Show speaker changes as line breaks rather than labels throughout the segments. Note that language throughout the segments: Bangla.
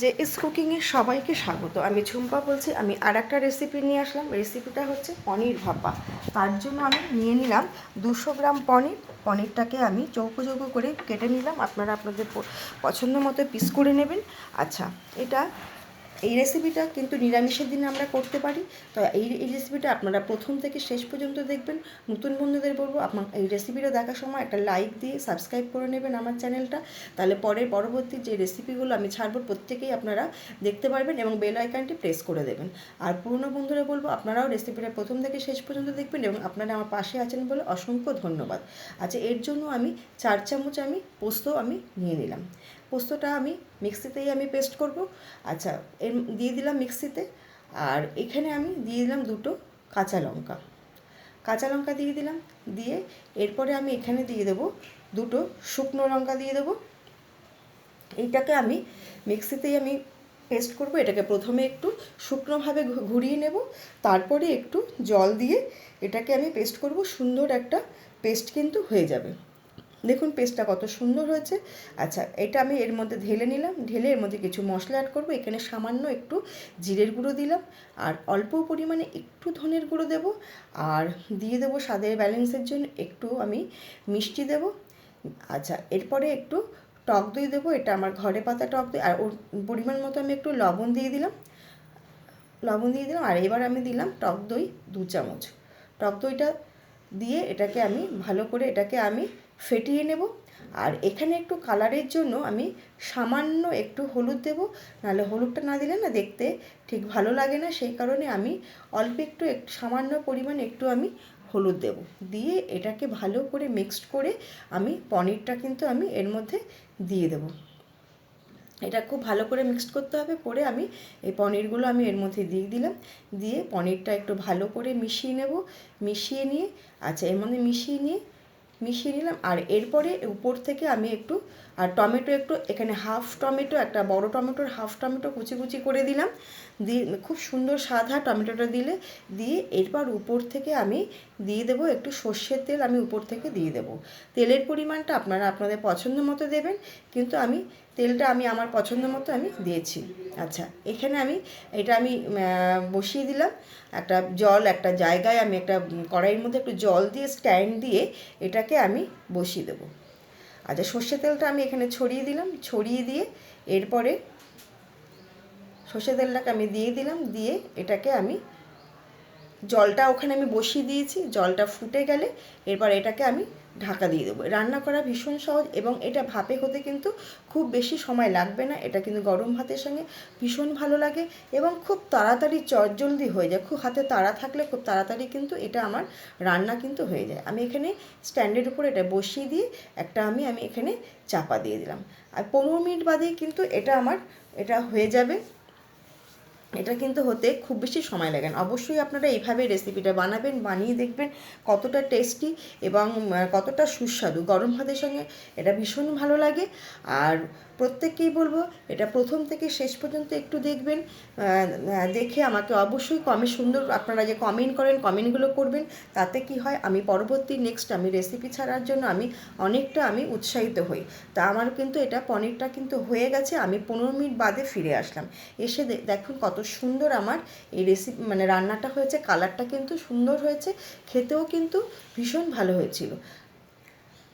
যে ইস কুকিংয়ে সবাইকে স্বাগত। আমি ঝুম্পা বলছি, আমি আর একটা রেসিপি নিয়ে আসলাম। রেসিপিটা হচ্ছে পনির ভাপা। তার জন্য আমি নিয়ে নিলাম দুশো গ্রাম পনির। পনিরটাকে আমি চৌকো চৌকো করে কেটে নিলাম। আপনারা আপনাদের পছন্দ মতো পিস করে নেবেন। আচ্ছা এটা এই রেসিপিটা কিন্তু নিরামিষের দিনে আমরা করতে পারি। তো এই এই রেসিপিটা আপনারা প্রথম থেকে শেষ পর্যন্ত দেখবেন। নতুন বন্ধুদের বলব, আপনার এই রেসিপিটা দেখার সময় একটা লাইক দিয়ে সাবস্ক্রাইব করে নেবেন আমার চ্যানেলটা তাহলে পরের পরবর্তী যে রেসিপিগুলো আমি ছাড়বো, প্রত্যেকেই আপনারা দেখতে পারবেন এবং বেল আইকনটি প্রেস করে দেবেন। আর পুরনো বন্ধুরা বলব, আপনারাও রেসিপিটা প্রথম থেকে শেষ পর্যন্ত দেখবেন এবং আপনারা আমার পাশে আছেন বলে অসংখ্য ধন্যবাদ। আচ্ছা এর জন্য আমি চার চামচ আমি পোস্ত আমি নিয়ে নিলাম। পোস্তটা আমি মিক্সিতেই আমি পেস্ট করব। আচ্ছা এর দিয়ে দিলাম মিক্সিতে আর এখানে আমি দিয়ে দিলাম দুটো কাঁচা লঙ্কা। কাঁচা লঙ্কা দিয়ে দিলাম, দিয়ে এরপরে আমি এখানে দিয়ে দেবো দুটো শুকনো লঙ্কা দিয়ে দেবো। এইটাকে আমি মিক্সিতেই আমি পেস্ট করব, এটাকে প্রথমে একটু শুকনোভাবে ঘুরিয়ে নেব, তারপরে একটু জল দিয়ে এটাকে আমি পেস্ট করব, সুন্দর একটা পেস্ট কিন্তু হয়ে যাবে। দেখুন পেস্টটা কত সুন্দর হয়েছে। আচ্ছা এটা আমি এর মধ্যে ঢেলে নিলাম। ঢেলে এর মধ্যে কিছু মশলা অ্যাড করব। এখানে সামান্য একটু জিরের গুঁড়ো দিলাম। আর অল্প পরিমাণে একটু ধনের গুঁড়ো দেব। আর দিয়ে দেবো স্বাদের ব্যালেন্সের জন্য একটু আমি মিষ্টি দেব। আচ্ছা এরপরে একটু টক দই দেবো। এটা আমার ঘরে পাতা টক দই। আর ওর পরিমাণ মতো আমি একটু লবণ দিয়ে দিলাম। লবণ দিয়ে দিলাম। আর এবার আমি দিলাম টক দই দু চামচ। টক দইটা দিয়ে এটাকে আমি ভালো করে এটাকে আমি ফেটিয়ে নেব। আর এখানে একটু কালারের জন্য আমি সামান্য একটু হলুদ দেব। নাহলে হলুদটা না দিলে না দেখতে ঠিক ভালো লাগে না। সেই কারণে আমি অল্প একটু সামান্য পরিমাণ একটু আমি হলুদ দেব। দিয়ে এটাকে ভালো করে মিক্সড করে আমি পনিরটা কিন্তু আমি এর মধ্যে দিয়ে দেবো। এটা খুব ভালো করে মিক্সড করতে হবে। করে আমি এই পনিরগুলো আমি এর মধ্যে দিয়ে দিলাম। দিয়ে পনিরটা একটু ভালো করে মিশিয়ে নেব। মিশিয়ে নিয়ে আচ্ছা এর মধ্যে মিশিয়ে নিয়ে মিশিয়ে নিলাম। আর এরপরে উপর থেকে আমি একটু আর টমেটো একটু, এখানে হাফ টমেটো, একটা বড় টমেটোর হাফ টমেটো কুচি কুচি করে দিলাম। দিয়ে খুব সুন্দর সাদা টমেটোটা দিলে, দিয়ে এরপর উপর থেকে আমি দিয়ে দেবো, একটু সর্ষের তেল আমি উপর থেকে দিয়ে দেবো। তেলের পরিমাণটা আপনারা আপনাদের পছন্দ মতো দেবেন, কিন্তু আমি তেলটা আমি আমার পছন্দ মতো আমি দিয়েছি। আচ্ছা এখানে আমি, এটা আমি বসিয়ে দিলাম। একটা জল, একটা জায়গায় আমি একটা কড়াইয়ের মধ্যে একটু জল দিয়ে, স্ট্যান্ড দিয়ে এটাকে আমি বসিয়ে দেবো। আচ্ছা সর্ষে তেলটা আমি এখানে ছড়িয়ে দিলাম, ছড়িয়ে দিয়ে এরপরে সর্ষে তেলটাকে আমি দিয়ে দিলাম, দিয়ে এটাকে আমি জলটা ওখানে আমি বসিয়ে দিয়েছি, জলটা ফুটে গেলে এরপর এটাকে আমি ঢাকা দিয়ে দেবো। রান্না করা ভীষণ সহজ এবং এটা ভাপে হতে কিন্তু খুব বেশি সময় লাগবে না। এটা কিন্তু গরম ভাতের সঙ্গে ভীষণ ভালো লাগে এবং খুব তাড়াতাড়ি চটজলদি হয়ে যায়। খুব হাতে তাড়া থাকলে খুব তাড়াতাড়ি কিন্তু এটা আমার রান্না কিন্তু হয়ে যায়। আমি এখানে স্ট্যান্ডের উপর এটা বসিয়ে দিয়ে একটা আমি আমি এখানে চাপা দিয়ে দিলাম। আর পনেরো মিনিট বাদেই কিন্তু এটা আমার, এটা হয়ে যাবে। এটা কিন্তু হতে খুব বেশি সময় লাগে না। অবশ্যই আপনারা এইভাবে রেসিপিটা বানাবেন, বানিয়ে দেখবেন কতটা টেস্টি এবং কতটা সুস্বাদু। গরম ভাতের সঙ্গে এটা ভীষণ ভালো লাগে। আর প্রত্যেককেই বলব, এটা প্রথম থেকে শেষ পর্যন্ত একটু দেখবেন দেখে আমাকে অবশ্যই কমে সুন্দর আপনারা যে কমেন্ট করেন কমেন্টগুলো করবেন, তাতে কি হয়, আমি পরবর্তী নেক্সট আমি রেসিপি ছাড়ার জন্য আমি অনেকটা আমি উৎসাহিত হই। তা আমার কিন্তু এটা, পনিরটা কিন্তু হয়ে গেছে, আমি পনেরো মিনিট বাদে ফিরে আসলাম। এসে দেখুন কত সুন্দর আমার এই রেসিপি মানে রান্নাটা হয়েছে কালারটা কিন্তু সুন্দর হয়েছে, খেতেও কিন্তু ভীষণ ভালো হয়েছিল।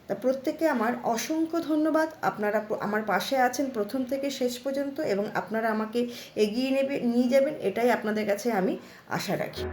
তা প্রত্যেকে আমার অসংখ্য ধন্যবাদ। আপনারা আমার পাশে আছেন প্রথম থেকে শেষ পর্যন্ত এবং আপনারা আমাকে এগিয়ে নেবে নিয়ে যাবেন, এটাই আপনাদের কাছে আমি আশা রাখি।